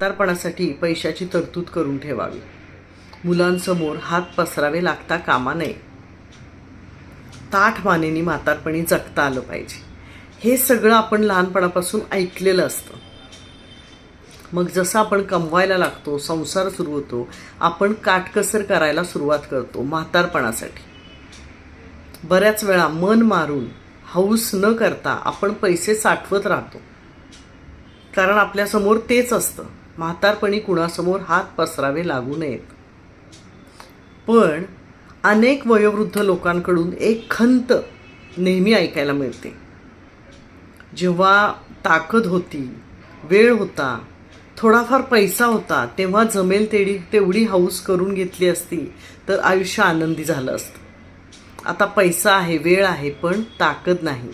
म्हातारपणासाठी पैशाची तरतूद करून ठेवावी. मुलांसमोर हात पसरावे लागता कामा नये. ताठ मानेनी म्हातारपणी जगता आलं पाहिजे. हे सगळं आपण लहानपणापासून ऐकलेलं असतं. मग जसं आपण कमवायला लागतो संसार सुरू होतो आपण काटकसर करायला सुरुवात करतो म्हातारपणासाठी. बऱ्याच वेळा मन मारून हौस न करता आपण पैसे साठवत राहतो. कारण आपल्यासमोर तेच असतं. म्हातारपणी कुणासमोर हात पसरावे लागू नयेत. पण अनेक वयोवृद्ध लोकांकडून एक खंत नेहमी ऐकायला मिळते. जेव्हा ताकद होती वेळ होता थोडाफार पैसा होता तेव्हा जमेल तेवढी तेवढी हौस करून घेतली असती तर आयुष्य आनंदी झालं असतं. आता पैसा आहे वेळ आहे पण ताकद नाही.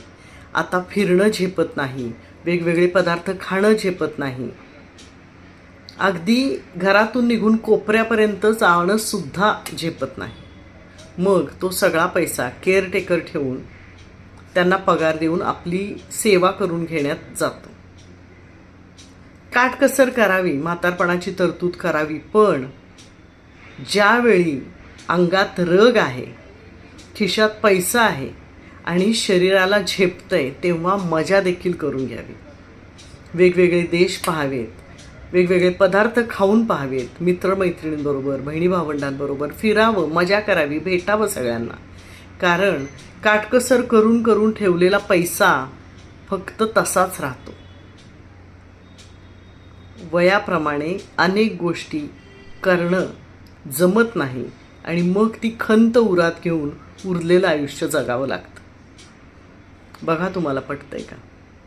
आता फिरणं झेपत नाही वेगवेगळे पदार्थ खाणं झेपत नाही. अगदी घरातून निघून कोपऱ्यापर्यंत जाणंसुद्धा झेपत नाही. मग तो सगळा पैसा केअरटेकर ठेवून त्यांना पगार देऊन आपली सेवा करून घेण्यात जातो. काटकसर करावी म्हातारपणाची तरतूद करावी पण ज्यावेळी अंगात रग आहे खिशात पैसा आहे आणि शरीराला झेपतंय तेव्हा मजा देखील करून घ्यावी. वेगवेगळे देश पाहावेत. वेगवेगळे पदार्थ खाऊन पाहावेत मित्रमैत्रिणींबरोबर बहिणी भावंडांबरोबर फिरावं मजा करावी भेटावं सगळ्यांना. कारण काटकसर करून करून ठेवलेला पैसा फक्त तसाच राहतो. वयाप्रमाणे अनेक गोष्टी करणं जमत नाही आणि मग ती खंत उरात घेऊन उरलेलं आयुष्य जगावं लागतं. बघा तुम्हाला पटतंय का?